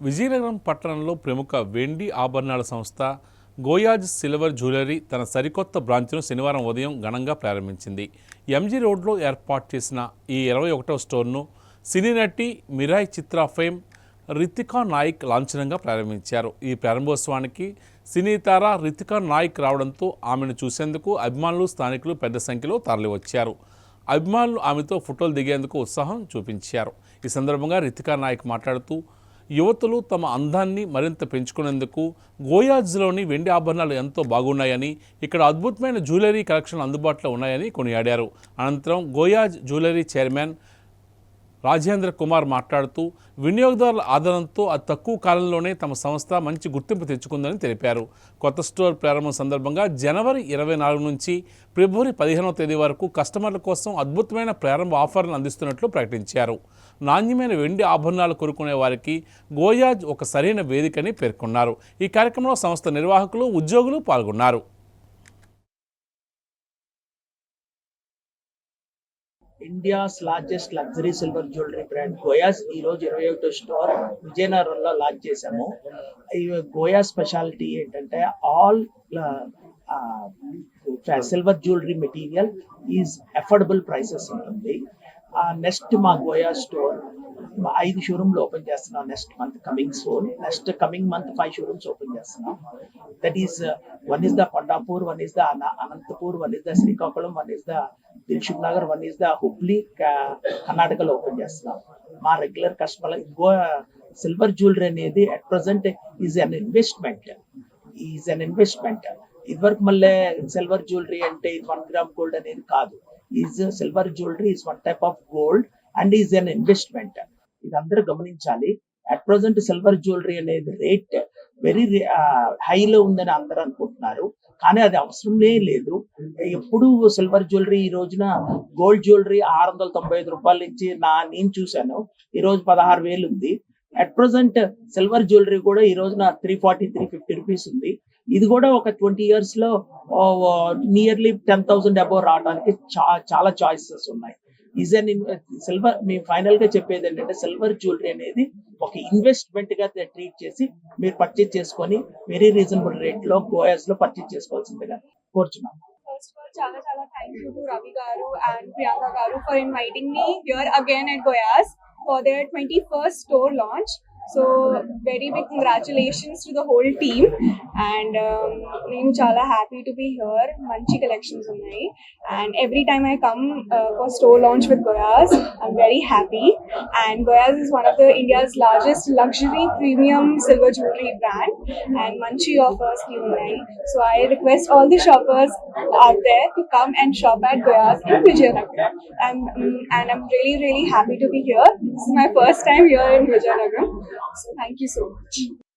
విజయనగరం పట్టణంలో ప్రముఖ వెండి ఆభరణాల సంస్థ గోయాజ్ సిల్వర్ జ్యువెలరీ తన సరికొత్త బ్రాంచ్ను శనివారం ఉదయం ఘనంగా ప్రారంభించింది. ఎంజీ రోడ్లో ఏర్పాటు చేసిన ఈ ఇరవై ఒకటవ స్టోర్ను సినీ నటి మిరాయ్ చిత్ర ఫేమ్ రితికా నాయక్ లాంఛనంగా ప్రారంభించారు. ఈ ప్రారంభోత్సవానికి సినీ తార రితికా నాయక్ రావడంతో ఆమెను చూసేందుకు అభిమానులు స్థానికులు పెద్ద సంఖ్యలో తరలివచ్చారు. అభిమానులు ఆమెతో ఫోటోలు దిగేందుకు ఉత్సాహం చూపించారు. ఈ సందర్భంగా రితికా నాయక్ మాట్లాడుతూ యువతులు తమ అందాన్ని మరింత పెంచుకునేందుకు గోయాజ్లోని వెండి ఆభరణాలు ఎంతో బాగున్నాయని ఇక్కడ అద్భుతమైన జ్యువెలరీ కలెక్షన్ అందుబాటులో ఉన్నాయని కొనియాడారు. అనంతరం గోయాజ్ జ్యువెలరీ చైర్మన్ రాజేంద్ర కుమార్ మాట్లాడుతూ వినియోగదారుల ఆదరణతో అతి తక్కువ కాలంలోనే తమ సంస్థ మంచి గుర్తింపు తెచ్చుకుందని తెలిపారు. కొత్త స్టోర్ ప్రారంభం సందర్భంగా జనవరి ఇరవై నాలుగు నుంచి ఫిబ్రవరి పదిహేనవ తేదీ వరకు కస్టమర్ల కోసం అద్భుతమైన ప్రారంభ ఆఫర్లను అందిస్తున్నట్లు ప్రకటించారు. నాణ్యమైన వెండి ఆభరణాలు కొనుక్కునే వారికి గోయాజ్ ఒక సరైన వేదికని పేర్కొన్నారు. ఈ కార్యక్రమంలో సంస్థ నిర్వాహకులు ఉద్యోగులు పాల్గొన్నారు. India's largest luxury silver jewellery brand Goyaz ఈ రోజు ఇరవై ఒకటో స్టోర్ విజయనగరంలో లాంచ్ చేశాము. ఈ గోయా స్పెషాలిటీ ఏంటంటే all silver jewellery material is affordable prices ఉంటుంది. నెక్స్ట్ మా గోయా స్టోర్ ఐదు షోరూమ్లు ఓపెన్ చేస్తున్నాం next month coming soon next coming month five showrooms open చేస్తున్నాం. That is one is the Kondapur one is the Anantapur one is the Srikakulam one is the Dilsukh Nagar one is the Hubli కర్ణాటకలో open చేస్తున్నాం. మా regular customer go silver jewellery అనేది at present is an investment is an investment ఇదివరకు మళ్ళీ silver jewellery అంటే one gram gold అనేది కాదు. Is silver jewellery is one type of gold and is an investment ఇది అందరూ గమనించాలి. అట్ ప్రజెంట్ సిల్వర్ జ్యువెలరీ అనేది రేట్ వెరీ హైలో ఉందని అందరూ అనుకుంటున్నారు. కానీ అది అవసరమే లేదు. ఎప్పుడు సిల్వర్ జ్యువెలరీ ఈ రోజున గోల్డ్ జ్యువెలరీ ఆరు వందల తొంభై ఐదు రూపాయల నుంచి నా నేను చూశాను. ఈ రోజు పదహారు వేలు ఉంది. అట్ ప్రజెంట్ సిల్వర్ జ్యువెలరీ కూడా ఈ రోజున three forty three fifty rupees ఉంది. ఇది కూడా ఒక ట్వంటీ ఇయర్స్లో నియర్లీ టెన్ థౌసండ్ అబౌవ్ రావడానికి చాలా చాయిసెస్ ఉన్నాయి. డిజైన్ సిల్వర్ మేము ఫైనల్గా చెప్పేది ఏంటంటే సిల్వర్ జ్యువెలరీ అనేది ఒక ఇన్వెస్ట్మెంట్గా ట్రీట్ చేసి మీరు పర్చేజ్ చేసుకొని వెరీ రీజనబుల్ రేట్లో గోయాస్లో పర్చేజ్ చేసుకోవాల్సిందిగా కోరుచున్నాం. రవి గారు గారు for inviting me again Goyaz for their twenty first store launch So, very big congratulations to the whole team. And um, I'm chala happy to be here. Manchi collections unnai. And every time I come uh, for store launch with GoYas, I'm very happy. And GoYas is one of the India's largest luxury premium silver jewelry brand. And Manchi offers new line. So, I request all the shoppers out there to come and shop at GoYas in Vijayanagara. Um, and I'm really, really happy to be here. This is my first time here in Vijayanagara. Vijayanagar. So thank you so much.